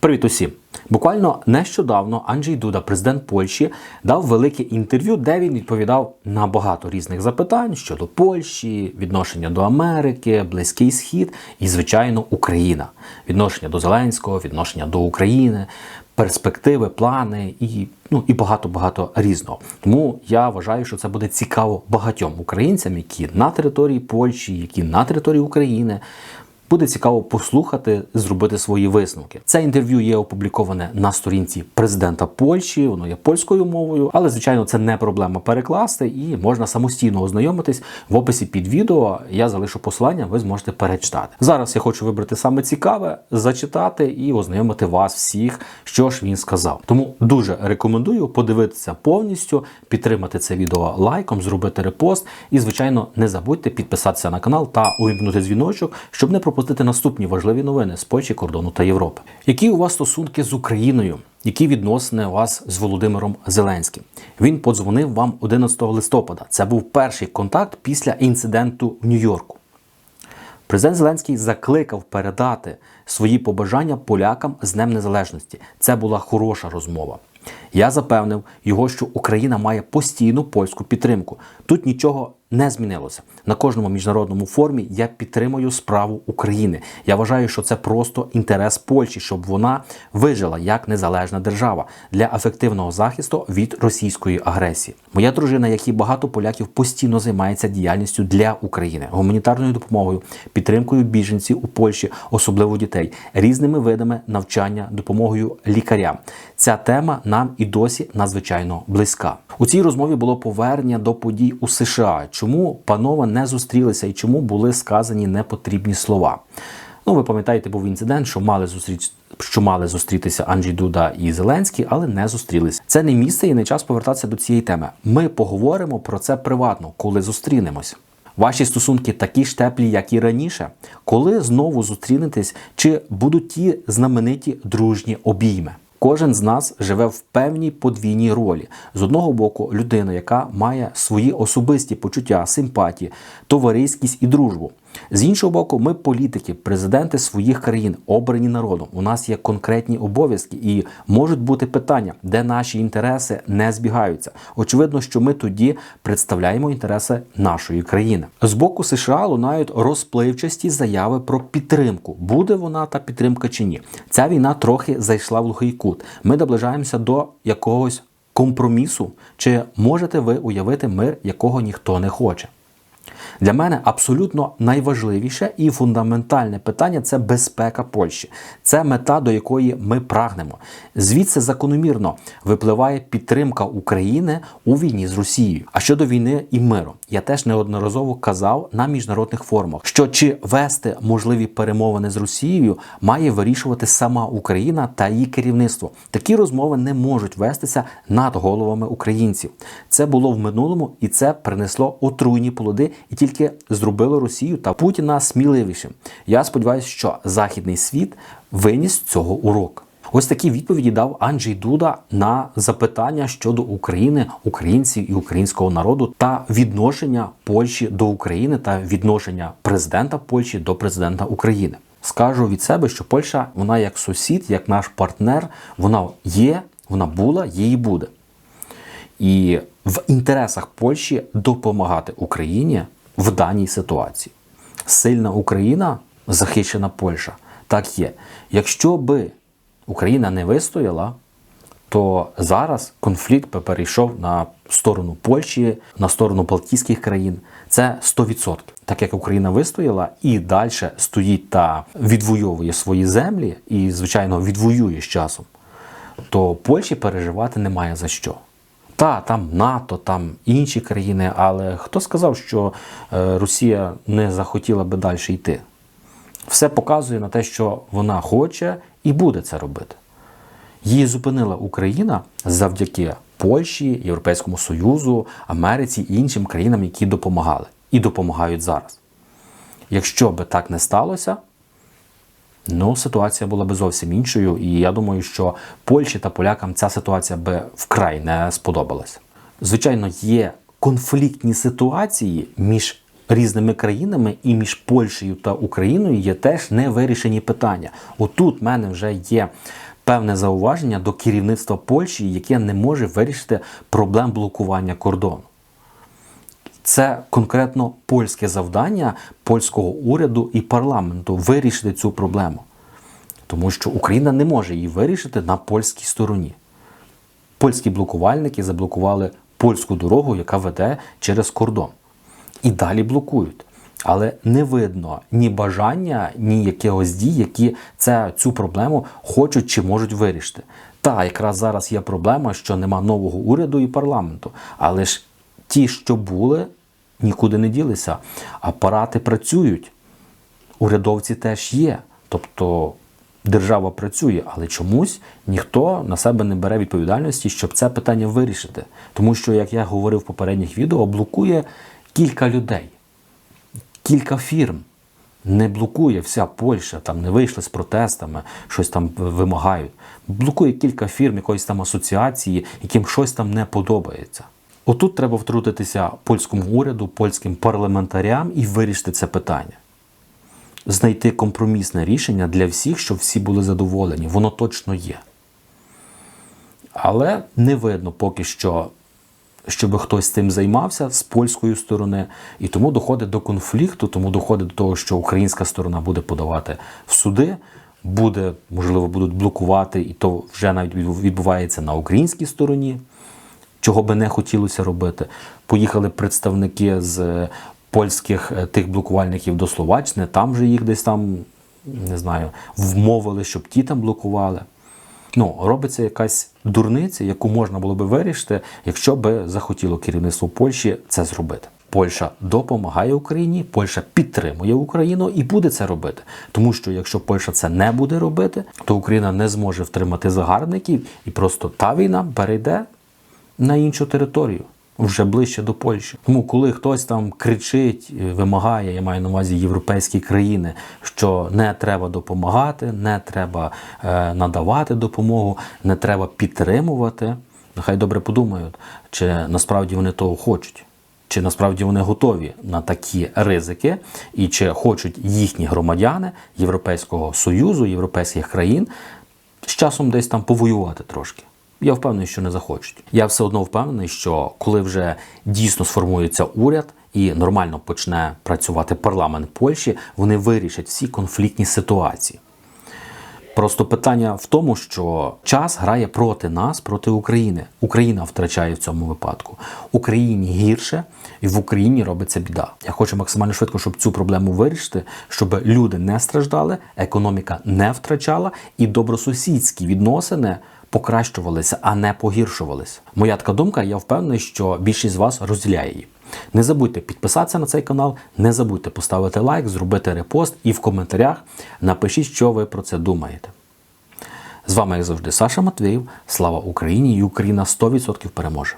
Привіт усім! Буквально нещодавно Анджей Дуда, президент Польщі, дав велике інтерв'ю, де він відповідав на багато різних запитань щодо Польщі, відношення до Америки, Близький Схід і, звичайно, Україна, відношення до Зеленського, відношення до України, перспективи, плани і ну і багато багато різного. Тому я вважаю, що це буде цікаво багатьом українцям, які на території Польщі, які на території України. Буде цікаво послухати, зробити свої висновки. Це інтерв'ю є опубліковане на сторінці президента Польщі, воно є польською мовою, але звичайно це не проблема перекласти і можна самостійно ознайомитись в описі під відео. Я залишу посилання, ви зможете перечитати. Зараз я хочу вибрати саме цікаве, зачитати і ознайомити вас всіх, що ж він сказав. Тому дуже рекомендую подивитися повністю, підтримати це відео лайком, зробити репост і, звичайно, не забудьте підписатися на канал та увімкнути дзвіночок, щоб не пропустити пропустити наступні важливі новини з Польщі, кордону та Європи. Які у вас стосунки з Україною? Які відносини у вас з Володимиром Зеленським? Він подзвонив вам 11 листопада. Це був перший контакт після інциденту в Нью-Йорку. Президент Зеленський закликав передати свої побажання полякам з Днем Незалежності. Це була хороша розмова. Я запевнив його, що Україна має постійну польську підтримку. Тут нічого не змінилося. На кожному міжнародному форумі я підтримую справу України. Я вважаю, що це просто інтерес Польщі, щоб вона вижила як незалежна держава для ефективного захисту від російської агресії. Моя дружина, як і багато поляків, постійно займається діяльністю для України, гуманітарною допомогою, підтримкою біженців у Польщі, особливо дітей, різними видами навчання, допомогою лікарям. Ця тема нам і досі надзвичайно близька. У цій розмові було повернення до подій у США. Чому панове не зустрілися і чому були сказані непотрібні слова? Ну, ви пам'ятаєте, був інцидент, що мали зустріч, що мали зустрітися Анджій Дуда і Зеленський, але не зустрілися. Це не місце і не час повертатися до цієї теми. Ми поговоримо про це приватно, коли зустрінемось. Ваші стосунки такі ж теплі, як і раніше, коли знову зустрінетесь, чи будуть ті знамениті дружні обійми? Кожен з нас живе в певній подвійній ролі. З одного боку, людина, яка має свої особисті почуття, симпатії, товариськість і дружбу. З іншого боку, ми політики, президенти своїх країн, обрані народом. У нас є конкретні обов'язки і можуть бути питання, де наші інтереси не збігаються. Очевидно, що ми тоді представляємо інтереси нашої країни. З боку США лунають розпливчасті заяви про підтримку. Буде вона та підтримка чи ні? Ця війна трохи зайшла в глухий кут. Ми наближаємося до якогось компромісу. Чи можете ви уявити мир, якого ніхто не хоче? Для мене абсолютно найважливіше і фундаментальне питання це безпека Польщі. Це мета, до якої ми прагнемо. Звідси закономірно випливає підтримка України у війні з Росією. А щодо війни і миру, я теж неодноразово казав на міжнародних форумах, що чи вести можливі перемовини з Росією має вирішувати сама Україна та її керівництво. Такі розмови не можуть вестися над головами українців. Це було в минулому і це принесло отруйні плоди і тільки зробило Росію та Путіна сміливішим. Я сподіваюся, що західний світ виніс цього урок. Ось такі відповіді дав Анджей Дуда на запитання щодо України, українців і українського народу та відношення Польщі до України та відношення президента Польщі до президента України. Скажу від себе, що Польща, вона як сусід, як наш партнер, вона є, вона була, і буде. І в інтересах Польщі допомагати Україні в даній ситуації. Сильна Україна, захищена Польща. Так є. Якщо би Україна не вистояла, то зараз конфлікт би перейшов на сторону Польщі, на сторону Балтійських країн. Це 100%. Так як Україна вистояла і далі стоїть та відвоює свої землі, і, звичайно, відвоює з часом, то Польщі переживати немає за що. Та, там НАТО, там інші країни, але хто сказав, що е, Росія не захотіла би далі йти? Все показує на те, що вона хоче і буде це робити. Її зупинила Україна завдяки Польщі, Європейському Союзу, Америці і іншим країнам, які допомагали і допомагають зараз. Якщо би так не сталося, ну ситуація була би зовсім іншою. І я думаю, що Польщі та полякам ця ситуація би вкрай не сподобалася. Звичайно, є конфліктні ситуації між різними країнами і між Польщею та Україною є теж невирішені питання. Отут в мене вже є певне зауваження до керівництва Польщі, яке не може вирішити проблем блокування кордону. Це конкретно польське завдання польського уряду і парламенту вирішити цю проблему. Тому що Україна не може її вирішити на польській стороні. Польські блокувальники заблокували польську дорогу, яка веде через кордон. І далі блокують. Але не видно ні бажання, ні якихось дій, які це, цю проблему хочуть чи можуть вирішити. Та якраз зараз є проблема, що нема нового уряду і парламенту. Але ж ті, що були, нікуди не ділися. Апарати працюють, урядовці теж є. Тобто держава працює, але чомусь ніхто на себе не бере відповідальності, щоб це питання вирішити. Тому що, як я говорив в попередніх відео, блокує кілька людей, кілька фірм. Не блокує вся Польща, там не вийшли з протестами, щось там вимагають. Блокує кілька фірм, якоїсь там асоціації, яким щось там не подобається. Отут треба втрутитися польському уряду, польським парламентарям і вирішити це питання. Знайти компромісне рішення для всіх, щоб всі були задоволені. Воно точно є. Але не видно поки що, щоб хтось цим займався з польської сторони. І тому доходить до конфлікту, тому доходить до того, що українська сторона буде подавати в суди, буде, можливо, будуть блокувати, і то вже навіть відбувається на українській стороні чого би не хотілося робити. Поїхали представники з польських е, тих блокувальників до Словаччини, там вже їх десь там, не знаю, вмовили, щоб ті там блокували. Ну, робиться якась дурниця, яку можна було би вирішити, якщо би захотіло керівництво Польщі це зробити. Польща допомагає Україні, Польща підтримує Україну і буде це робити. Тому що якщо Польща це не буде робити, то Україна не зможе втримати загарбників, і просто та війна перейде на іншу територію, вже ближче до Польщі. Тому, коли хтось там кричить, вимагає, я маю на увазі європейські країни, що не треба допомагати, не треба е, надавати допомогу, не треба підтримувати, нехай добре подумають, чи насправді вони того хочуть. Чи насправді вони готові на такі ризики, і чи хочуть їхні громадяни Європейського Союзу, європейських країн з часом десь там повоювати трошки? Я впевнений, що не захочуть. Я все одно впевнений, що коли вже дійсно сформується уряд і нормально почне працювати парламент Польщі, вони вирішать всі конфліктні ситуації. Просто питання в тому, що час грає проти нас, проти України. Україна втрачає в цьому випадку. Україні гірше, і в Україні робиться біда. Я хочу максимально швидко, щоб цю проблему вирішити, щоб люди не страждали, економіка не втрачала, і добросусідські відносини покращувалися, а не погіршувалися. Моя така думка, я впевнений, що більшість з вас розділяє її. Не забудьте підписатися на цей канал, не забудьте поставити лайк, зробити репост і в коментарях напишіть, що ви про це думаєте. З вами, як завжди, Саша Матвіїв. Слава Україні! І Україна 100% переможе!